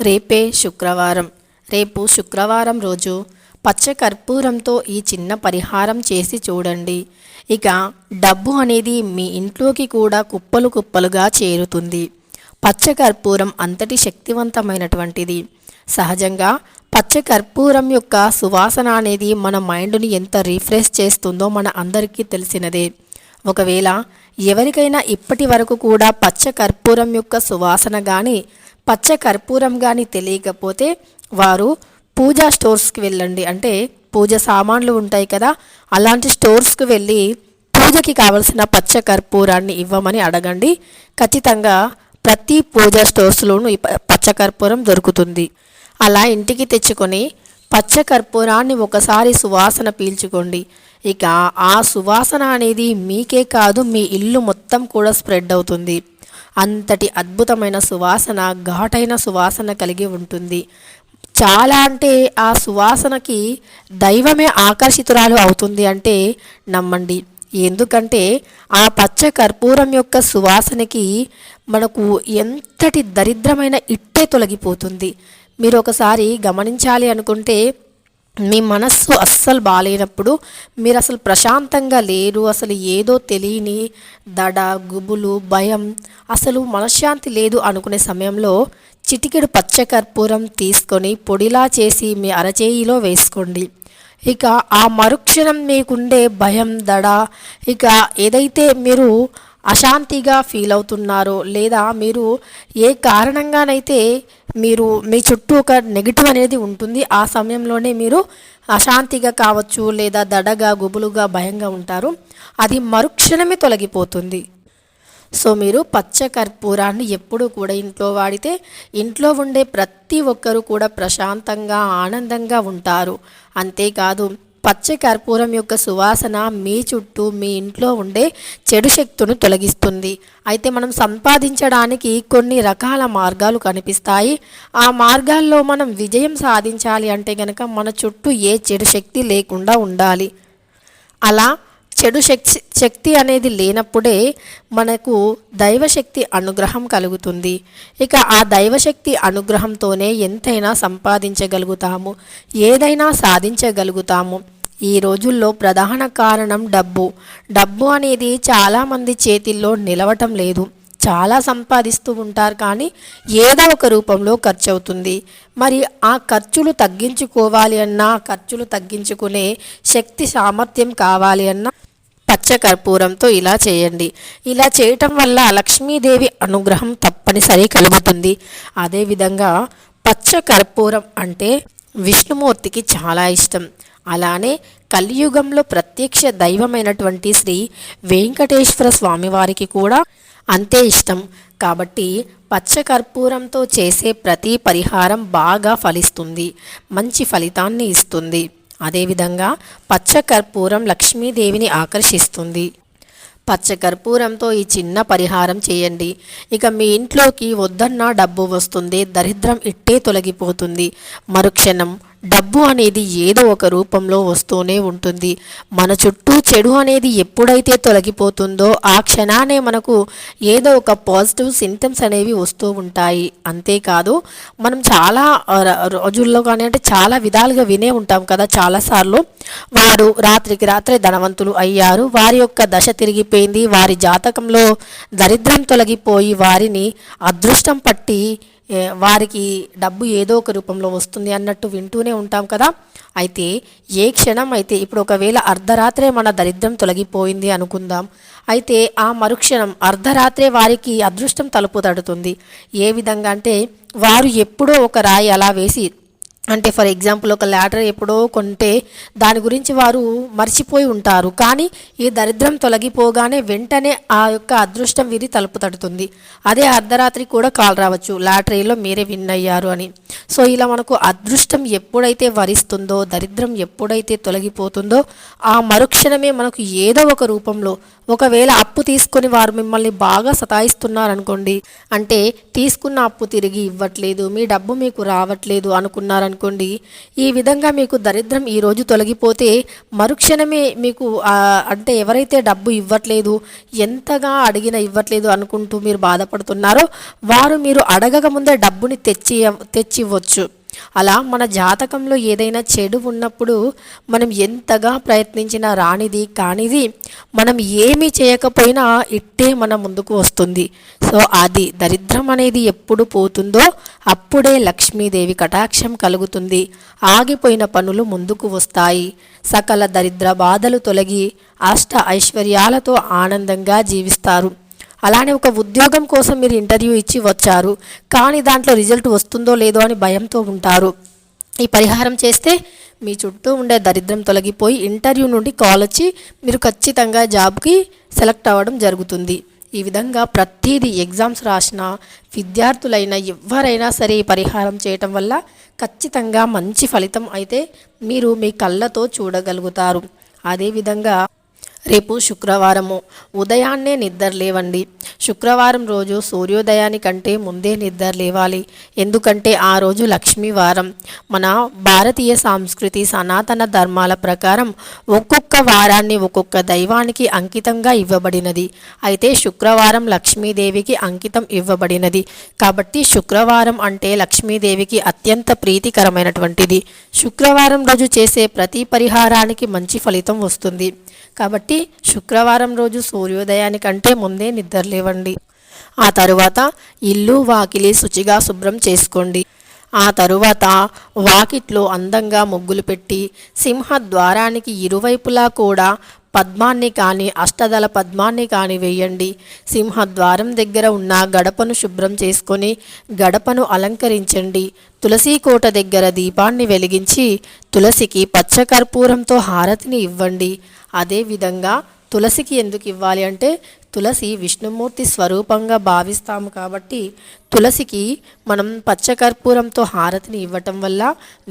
రేపే శుక్రవారం. రేపు శుక్రవారం రోజు పచ్చ కర్పూరంతో ఈ చిన్న పరిహారం చేసి చూడండి. ఇక డబ్బు అనేది మీ ఇంట్లోకి కూడా కుప్పలు కుప్పలుగా చేరుతుంది. పచ్చ కర్పూరం అంతటి శక్తివంతమైనటువంటిది. సహజంగా పచ్చ కర్పూరం యొక్క సువాసన అనేది మన మైండ్ని ఎంత రీఫ్రెష్ చేస్తుందో మన అందరికీ తెలిసినదే. ఒకవేళ ఎవరికైనా ఇప్పటి వరకు కూడా పచ్చ కర్పూరం యొక్క సువాసన కానీ పచ్చ కర్పూరం కానీ తెలియకపోతే వారు పూజా స్టోర్స్కి వెళ్ళండి. అంటే పూజ సామాన్లు ఉంటాయి కదా అలాంటి స్టోర్స్కి వెళ్ళి పూజకి కావలసిన పచ్చ కర్పూరాన్ని ఇవ్వమని అడగండి. ఖచ్చితంగా ప్రతి పూజా స్టోర్స్లోనూ ఈ ప- పచ్చ కర్పూరం దొరుకుతుంది. అలా ఇంటికి తెచ్చుకొని పచ్చ కర్పూరాన్ని ఒకసారి సువాసన పీల్చుకోండి. ఇక ఆ సువాసన అనేది మీకే కాదు మీ ఇల్లు మొత్తం కూడా స్ప్రెడ్ అవుతుంది. అంతటి అద్భుతమైన సువాసన ఘాటైన సువాసన కలిగి ఉంటుంది. చాలా అంటే ఆ సువాసనకి దైవమే ఆకర్షితురాలు అవుతుంది అంటే నమ్మండి. ఎందుకంటే ఆ పచ్చ కర్పూరం యొక్క సువాసనకి మనకు ఎంతటి దరిద్రమైన ఇట్టే తొలగిపోతుంది. మీరు ఒకసారి గమనించాలి అనుకుంటే మీ మనస్సు అస్సలు బాగాలేనప్పుడు మీరు అసలు ప్రశాంతంగా లేరు అసలు ఏదో తెలియని దడ గుబులు భయం అసలు మనశ్శాంతి లేదు అనుకునే సమయంలో చిటికెడు పచ్చ కర్పూరం తీసుకొని పొడిలా చేసి మీ అరచేయిలో వేసుకోండి. ఇక ఆ మరుక్షణం మీకుండే భయం దడ ఇక ఏదైతే మీరు అశాంతిగా ఫీల్ అవుతున్నారో లేదా మీరు ఏ కారణంగానైతే మీరు మీ చుట్టూ ఒక నెగిటివ్ అనేది ఉంటుంది ఆ సమయంలోనే మీరు అశాంతిగా కావచ్చు లేదా దడగా గుబులుగా భయంగా ఉంటారు. అది మరుక్షణమే తొలగిపోతుంది. సో మీరు పచ్చ కర్పూరాన్ని ఎప్పుడూ కూడా ఇంట్లో వాడితే ఇంట్లో ఉండే ప్రతి ఒక్కరూ కూడా ప్రశాంతంగా ఆనందంగా ఉంటారు. అంతేకాదు పచ్చ కర్పూరం యొక్క సువాసన మీ చుట్టూ మీ ఇంట్లో ఉండే చెడు శక్తును తొలగిస్తుంది. అయితే మనం సంపాదించడానికి కొన్ని రకాల మార్గాలు కనిపిస్తాయి. ఆ మార్గాల్లో మనం విజయం సాధించాలి అంటే గనక మన చుట్టూ ఏ చెడు శక్తి లేకుండా ఉండాలి. అలా చెడు శక్తి శక్తి అనేది లేనప్పుడే మనకు దైవశక్తి అనుగ్రహం కలుగుతుంది. ఇక ఆ దైవశక్తి అనుగ్రహంతోనే ఎంతైనా సంపాదించగలుగుతాము. ఏదైనా సాధించగలుగుతాము. ఈ రోజుల్లో ప్రధాన కారణం డబ్బు. డబ్బు అనేది చాలామంది చేతిల్లో నిలవటం లేదు. చాలా సంపాదిస్తూ ఉంటారు కానీ ఏదో ఒక రూపంలో ఖర్చు అవుతుంది. మరి ఆ ఖర్చులు తగ్గించుకోవాలి అన్నా ఖర్చులు తగ్గించుకునే శక్తి సామర్థ్యం కావాలి అన్నా పచ్చ కర్పూరంతో ఇలా చేయండి. ఇలా చేయటం వల్ల లక్ష్మీదేవి అనుగ్రహం తప్పనిసరి కలుగుతుంది. అదేవిధంగా పచ్చ కర్పూరం అంటే విష్ణుమూర్తికి చాలా ఇష్టం. అలానే కలియుగంలో ప్రత్యక్ష దైవమైనటువంటి శ్రీ వెంకటేశ్వర స్వామివారికి కూడా అంతే ఇష్టం. కాబట్టి పచ్చ కర్పూరంతో చేసే ప్రతి పరిహారం బాగా ఫలిస్తుంది. మంచి ఫలితాన్ని ఇస్తుంది. అదేవిధంగా పచ్చ కర్పూరం లక్ష్మీదేవిని ఆకర్షిస్తుంది. పచ్చ కర్పూరంతో ఈ చిన్న పరిహారం చేయండి. ఇక మీ ఇంట్లోకి వద్దన్నా డబ్బు వస్తుంది. దరిద్రం ఇట్టే తొలగిపోతుంది. మరుక్షణం డబ్బు అనేది ఏదో ఒక రూపంలో వస్తూనే ఉంటుంది. మన చుట్టూ చెడు అనేది ఎప్పుడైతే తొలగిపోతుందో ఆ క్షణానే మనకు ఏదో ఒక పాజిటివ్ సింటమ్స్ అనేవి వస్తూ ఉంటాయి. అంతేకాదు మనం చాలా రోజుల్లో కానీ అంటే చాలా విధాలుగా వినే ఉంటాం కదా చాలాసార్లు. వారు రాత్రికి రాత్రే ధనవంతులు అయ్యారు. వారి యొక్క దశ తిరిగిపోయింది. వారి జాతకంలో దరిద్రం తొలగిపోయి వారిని అదృష్టం పట్టి వారికి డబ్బు ఏదో ఒక రూపంలో వస్తుంది అన్నట్టు వింటూనే ఉంటాం కదా. అయితే ఏ క్షణం అయితే ఇప్పుడు ఒకవేళ అర్ధరాత్రే మన దరిద్రం తొలగిపోయింది అనుకుందాం. అయితే ఆ మరుక్షణం అర్ధరాత్రే వారికి అదృష్టం తలుపు తడుతుంది. ఏ విధంగా అంటే వారు ఎప్పుడో ఒక రాయి అలా వేసి అంటే ఫర్ ఎగ్జాంపుల్ ఒక ల్యాటర్ ఎప్పుడో కొంటే దాని గురించి వారు మర్చిపోయి ఉంటారు. కానీ ఈ దరిద్రం తొలగిపోగానే వెంటనే ఆ యొక్క అదృష్టం వీరి తలుపు తడుతుంది. అదే అర్ధరాత్రి కూడా కాల్ రావచ్చు. లాటరీలో మీరే విన్ అయ్యారు అని. సో ఇలా మనకు అదృష్టం ఎప్పుడైతే వరిస్తుందో దరిద్రం ఎప్పుడైతే తొలగిపోతుందో ఆ మరుక్షణమే మనకు ఏదో ఒక రూపంలో ఒకవేళ అప్పు తీసుకొని వారు మిమ్మల్ని బాగా సతాయిస్తున్నారనుకోండి అంటే తీసుకున్న అప్పు తిరిగి ఇవ్వట్లేదు మీ డబ్బు మీకు రావట్లేదు అనుకున్నారనుకోండి ఈ విధంగా మీకు దరిద్రం ఈరోజు తొలగిపోతే మరుక్షణమే మీకు అంటే ఎవరైతే డబ్బు ఇవ్వట్లేదు ఎంతగా అడిగినా ఇవ్వట్లేదు అనుకుంటూ మీరు బాధపడుతున్నారో వారు మీరు అడగక ముందే డబ్బుని తెచ్చి చేసుకోవచ్చు అలా మన జాతకంలో ఏదైనా చెడు ఉన్నప్పుడు మనం ఎంతగా ప్రయత్నించినా రానిది కానిది మనం ఏమీ చేయకపోయినా ఇట్టే మన ముందుకు వస్తుంది. సో అది దరిద్రం అనేది ఎప్పుడు పోతుందో అప్పుడే లక్ష్మీదేవి కటాక్షం కలుగుతుంది. ఆగిపోయిన పనులు ముందుకు వస్తాయి. సకల దరిద్ర బాధలు తొలగి అష్ట ఐశ్వర్యాలతో ఆనందంగా జీవిస్తారు. అలానే ఒక ఉద్యోగం కోసం మీరు ఇంటర్వ్యూ ఇచ్చి వచ్చారు కానీ దాంట్లో రిజల్ట్ వస్తుందో లేదో అని భయంతో ఉంటారు. ఈ పరిహారం చేస్తే మీ చుట్టూ ఉండే దరిద్రం తొలగిపోయి ఇంటర్వ్యూ నుండి కాల్ వచ్చి మీరు ఖచ్చితంగా జాబ్కి సెలెక్ట్ అవ్వడం జరుగుతుంది. ఈ విధంగా ప్రతిదీ ఎగ్జామ్స్ రాసిన విద్యార్థులైనా ఎవరైనా సరే ఈ పరిహారం చేయటం వల్ల ఖచ్చితంగా మంచి ఫలితం అయితే మీరు మీ కళ్ళతో చూడగలుగుతారు. అదేవిధంగా రేపు శుక్రవారము. ఉదయాన్నే నిద్ర లేవండి. శుక్రవారం రోజు సూర్యోదయానికంటే ముందే నిద్ర లేవాలి. ఎందుకంటే ఆ రోజు లక్ష్మీ వారం. మన భారతీయ సంస్కృతి సనాతన ధర్మాల ప్రకారం ఒక్కొక్క వారాన్ని ఒక్కొక్క దైవానికి అంకితంగా ఇవ్వబడినది. అయితే శుక్రవారం లక్ష్మీదేవికి అంకితం ఇవ్వబడినది. కాబట్టి శుక్రవారం అంటే లక్ష్మీదేవికి అత్యంత ప్రీతికరమైనటువంటిది. శుక్రవారం రోజు చేసే ప్రతి పరిహారానికి మంచి ఫలితం వస్తుంది. కాబట్టి శుక్రవారం రోజు సూర్యోదయానికంటే ముందే నిద్రలేవండి ఆ తరువాత ఇల్లు వాకిలి శుచిగా శుభ్రం చేసుకోండి. ఆ తరువాత వాకిట్లో అందంగా ముగ్గులు పెట్టి సింహ ద్వారానికి ఇరువైపులా కూడా పద్మాన్ని కానీ అష్టదళ పద్మాన్ని కానీ వేయండి. సింహద్వారం దగ్గర ఉన్న గడపను శుభ్రం చేసుకొని గడపను అలంకరించండి. తులసి కోట దగ్గర దీపాన్ని వెలిగించి తులసికి పచ్చకర్పూరంతో హారతిని ఇవ్వండి. అదేవిధంగా తులసికి ఎందుకు ఇవ్వాలి అంటే తులసి విష్ణుమూర్తి స్వరూపంగా భావిస్తాము కాబట్టి తులసికి మనం పచ్చకర్పూరంతో హారతిని ఇవ్వటం వల్ల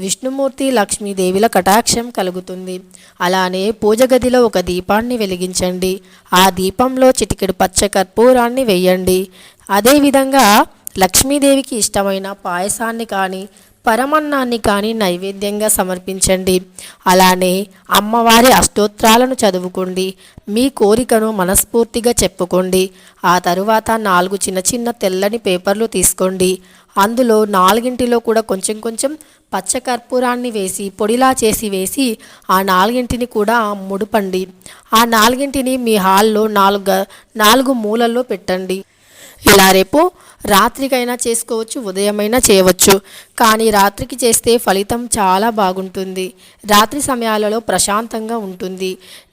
విష్ణుమూర్తి లక్ష్మీదేవిల కటాక్షం కలుగుతుంది. అలానే పూజ గదిలో ఒక దీపాన్ని వెలిగించండి. ఆ దీపంలో చిటికెడు పచ్చకర్పూరాన్ని వేయండి. అదేవిధంగా లక్ష్మీదేవికి ఇష్టమైన పాయసాన్ని కానీ పరమన్నాన్ని కానీ నైవేద్యంగా సమర్పించండి. అలానే అమ్మవారి అష్టోత్రాలను చదువుకోండి. మీ కోరికను మనస్ఫూర్తిగా చెప్పుకోండి. ఆ తరువాత నాలుగు చిన్న చిన్న తెల్లని పేపర్లు తీసుకోండి. అందులో నాలుగింటిలో కూడా కొంచెం కొంచెం పచ్చకర్పూరాన్ని వేసి పొడిలా చేసి వేసి ఆ నాలుగింటిని కూడా ముడుపండి. ఆ నాలుగింటిని మీ హాల్లో నాలుగు నాలుగు మూలల్లో పెట్టండి. ఇలా రేపు రాత్రికైనా చేసుకోవచ్చు ఉదయమైనా చేయవచ్చు. కానీ రాత్రికి చేస్తే ఫలితం చాలా బాగుంటుంది. రాత్రి సమయాలలో ప్రశాంతంగా ఉంటుంది.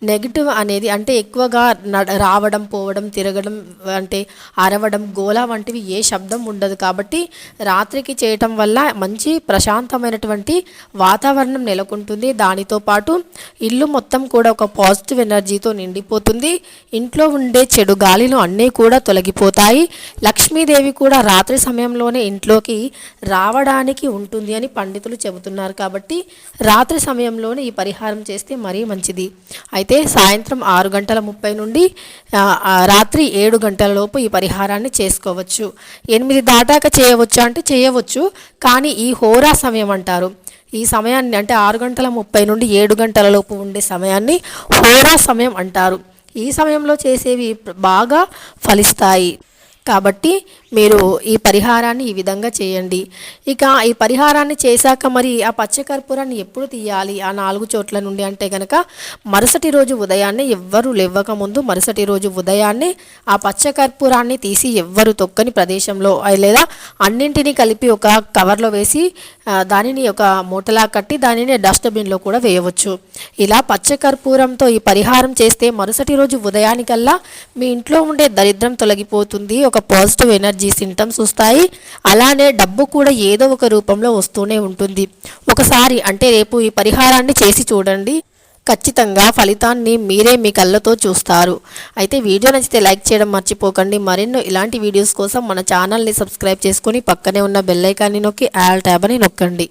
నెగిటివ్ అనేది అంటే ఎక్కువగా నడ రావడం పోవడం తిరగడం అంటే అరవడం గోల వంటివి ఏ శబ్దం ఉండదు కాబట్టి రాత్రికి చేయటం వల్ల మంచి ప్రశాంతమైనటువంటి వాతావరణం నెలకొంటుంది. దానితో పాటు ఇల్లు మొత్తం కూడా ఒక పాజిటివ్ ఎనర్జీతో నిండిపోతుంది. ఇంట్లో ఉండే చెడు గాలిలు అన్నీ కూడా తొలగిపోతాయి. లక్ష్మీదేవి కూడా రాత్రి సమయంలోనే ఇంట్లోకి రావడానికి ఉంటుంది అని పండితులు చెబుతున్నారు కాబట్టి రాత్రి సమయంలోనే ఈ పరిహారం చేస్తే మరీ మంచిది. అయితే సాయంత్రం ఆరు గంటల ముప్పై నుండి రాత్రి ఏడు గంటల లోపు ఈ పరిహారాన్ని చేసుకోవచ్చు. ఎనిమిది దాటాక చేయవచ్చు అంటే చేయవచ్చు కానీ ఈ హోరా సమయం అంటారు. ఈ సమయాన్ని అంటే ఆరు గంటల ముప్పై నుండి ఏడు గంటల లోపు ఉండే సమయాన్ని హోరా సమయం అంటారు. ఈ సమయంలో చేసేవి బాగా ఫలిస్తాయి. కాబట్టి మీరు ఈ పరిహారాన్ని ఈ విధంగా చేయండి. ఇక ఈ పరిహారాన్ని చేశాక మరి ఆ పచ్చకర్పూరాన్ని ఎప్పుడు తీయాలి? ఆ నాలుగు చోట్ల నుండి అంటే కనుక మరుసటి రోజు ఉదయాన్నే ఎవ్వరు లేవ్వక ముందు మరుసటి రోజు ఉదయాన్నే ఆ పచ్చకర్పూరాన్ని తీసి ఎవ్వరు తొక్కని ప్రదేశంలో లేదా అన్నింటినీ కలిపి ఒక కవర్లో వేసి దానిని ఒక మూటలా కట్టి దానిని డస్ట్బిన్లో కూడా వేయవచ్చు. ఇలా పచ్చకర్పూరంతో ఈ పరిహారం చేస్తే మరుసటి రోజు ఉదయానికల్లా మీ ఇంట్లో ఉండే దరిద్రం తొలగిపోతుంది. ఒక పాజిటివ్ ఎనర్జీ సింటమ్స్ వస్తాయి. అలానే డబ్బు కూడా ఏదో ఒక రూపంలో వస్తూనే ఉంటుంది. ఒకసారి అంటే రేపు ఈ పరిహారాన్ని చేసి చూడండి. ఖచ్చితంగా ఫలితాన్ని మీరే మీ కళ్ళతో చూస్తారు. అయితే వీడియో నచ్చితే లైక్ చేయడం మర్చిపోకండి. మరెన్నో ఇలాంటి వీడియోస్ కోసం మన ఛానల్ని సబ్స్క్రైబ్ చేసుకొని పక్కనే ఉన్న బెల్లైకాన్ని నొక్కి ఆల్ ట్యాబ్ అని నొక్కండి.